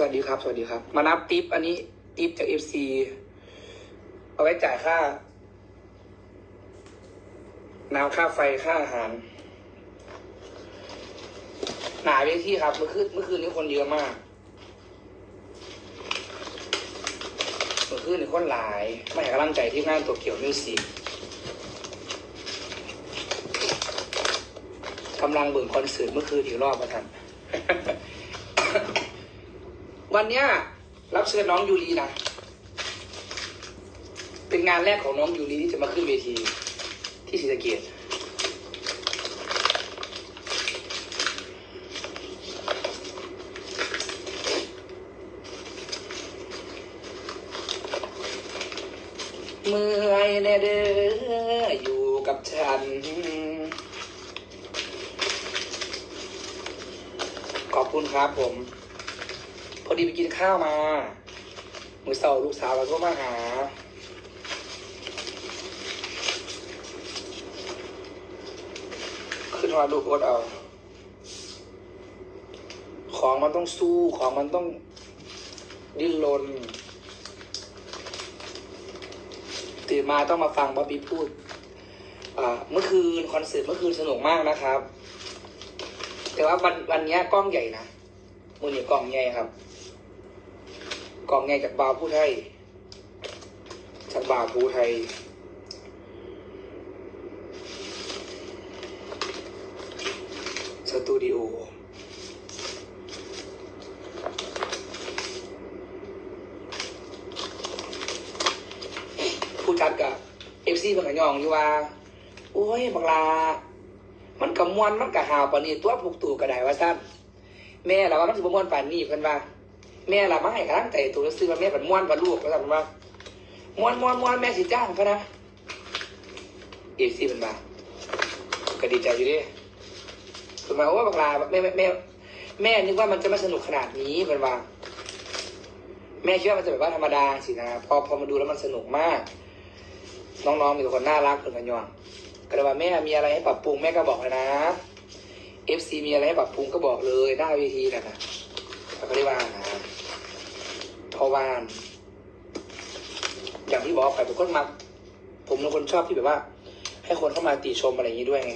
สวัสดีครับ สวัสดีครับ มานับทิปอันนี้ทิปจากเอฟซีเอาไว้จ่ายค่า น้ำค่าไฟค่าอาหาร หนาเวทีครับ เมื่อคืนเมื่อคืนนี้คนเยอะมาก เมื่อคืนนี้คนหลายไม่ให้กำลังใจที่งานตัวเกี่ยวมิวสิกกำลังเบิ่งคอนเสิร์ตเมื่อคืนอีกรอบประทัน วันเนี้ยรับเชิญน้องยูรีนะเป็นงานแรกของน้องยูรีที่จะมาขึ้นเวที ที่ศรีสะเกษเมื่อยแน่เด้ออยู่กับฉัน ขอบคุณครับผม พอดีไปกินข้าวมา มือเสาลูกสาวเราก็มาหา ขึ้นมาลูกอดเอา ของมันต้องสู้ ของมันต้องดิ้นรนตื่นมาต้องมาฟังบ๊อบบี้พูดอ่าเมื่อคืนคอนเสิร์ตเมื่อคืนสนุกมากนะครับ แต่ว่าวันวันนี้กล้องใหญ่นะมือนี่กล้องใหญ่ครับ กล้องใหญ่จากบาวผู้ไทยจากบาวผู้ไทยสตูดิโอผู้จัดกับเอฟซีเพิ่งกะยองอยู่ว่า โอ้ยบังลา มันกะมวนมันกะหาวปานนี้ตัวผูกตู่กระไดว่าสั้นแม่เราว่ามันสิบมวนปานนี้เพิ่นว่า แม่เรามาให้กำลังใจตัวซื้อว่าแม่เป็นม่วนว่าลูกว่าซั่นว่าม่วนม่วนม่วนแม่สิจ้างพะนะเอฟซีเพิ่นว่าก็ดีใจอยู่ดิเพิ่นว่าโอ้บักลาแม่แม่แม่แม่นึกว่ามันจะไม่สนุกขนาดนี้เพิ่นว่า แม่คิดว่ามันจะแบบว่าธรรมดาสินะพอพอมาดูแล้วมันสนุกมาก น้องๆมีแต่คนน่ารักเพิ่นกันยองก็เลยว่าแม่มีอะไรให้ปรับปรุงแม่ก็บอกเลยนะ FC มีอะไรให้ปรับปรุงก็บอกเลยหน้าเวทีนะนะก็ได้ว่านะ พราะว่าอย่างที่บอกไปผมก็มักผมเป็นคนชอบที่แบบว่า ให้คนเข้ามาติชมอะไรอย่างนี้ด้วยไง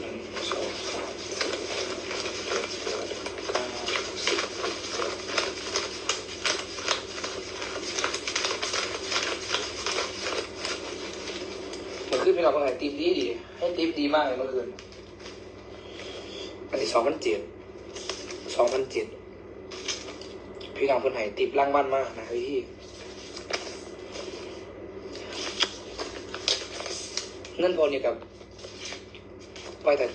หนึ่งสองสามเก้าเมื่อนพี่น้องไหนตีมดีดี ให้ตีมดีมากเลยเมื่อคืนอันที่สองพันเจ็ด สองพันเจ็ดพี่น้องคนไหนตีมร่างบ้านมากนะพี่เงินพอนี่กับไว้แต่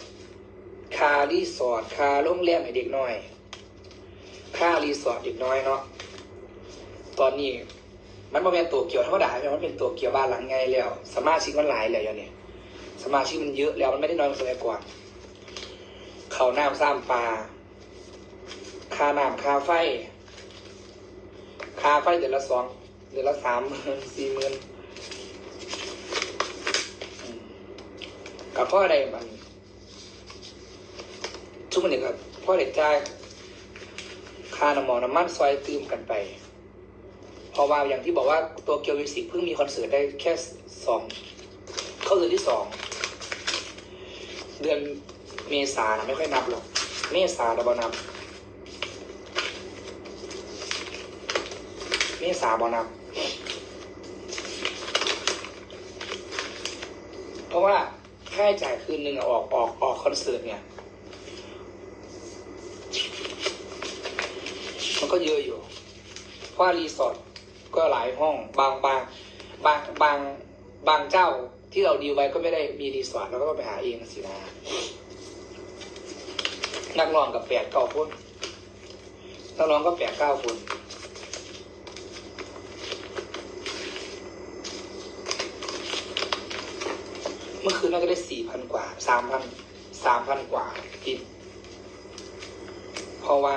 คารีสอร์ทคาโรงแรมให้เด็กน้อยค่ารีสอร์ทเด็กน้อยเนาะตอนนี้มันบ่เป็นตัวเกี่ยวธรรมดาใช่ไหมมันเป็นตัวเกี่ยวบ้านหลังไงแล้ว สมาชิกมันหลายแล้วอย่างเนี้ยสมาชิกมันเยอะแล้วมันไม่ได้น้อยเหมือนสมัยก่อนเขาน้ำซ้ำปลา ค่าน้ำค่าไฟค่าไฟเดือนละสองเดือนละสามหมื่นสี่หมื่นกับพ่ออะไรมันทุกคนเนี่ยกับพ่อเด็กจ่ายค่าน้ำหมอน้ำมันซอยตืมกันไป เพราะว่าอย่างที่บอกว่าตัวเกียวมิวสิกเพิ่งมีคอนเสิร์ตได้แค่สองเข้าเดือนที่สองเดือนเมษาไม่ค่อยนับหรอก เมษาเราบอนับ เมษาบอนับ เพราะว่าค่าใช้จ่ายคืนหนึ่งออกออกออกคอนเสิร์ตเนี่ย มันก็เยอะอยู่ เพราะว่ารีสอร์ทก็หลายห้องบางบางบางบางบางเจ้าที่เราดีลไว้ก็ไม่ได้มีรีสอร์ทเราก็ต้องไปหาเองสินะนักร้องกับแปดเก้าคนนักร้องก็แปดเก้าคน มื่อคืนน่าจะได้สี่พันกว่าสามพันสามพันกว่าติดเพราะว่า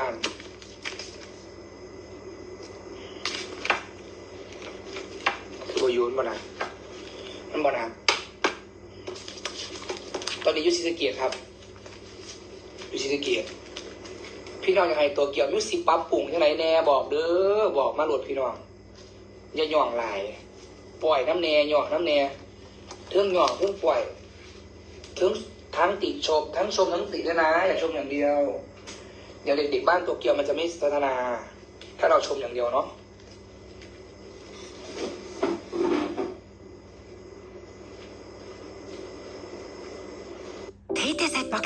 คือโบยูนบ่นะมันบ่นะตอนนี้ยุทธศรีสเกียรครับยู่ศรีสเกษพี่น้องอยาให้ตัวเกี่ยวยุสิปรับปรุงที่ไหนแน่บอกเด้อบอกมาหลดพี่น้องอย่าย่องลาย ปล่อยน้ำแน่ย่องน้ำแน่ เทิงย่องเทิงปล่อยเทิงทั้งติชม ทั้งชมทั้งติด้วยนะอย่าชมอย่างเดียว เดี๋ยวเด็กๆบ้านตัวเกียวมันจะไม่พัฒนา ถ้าเราชมอย่างเดียวเนาะ Teite seit bak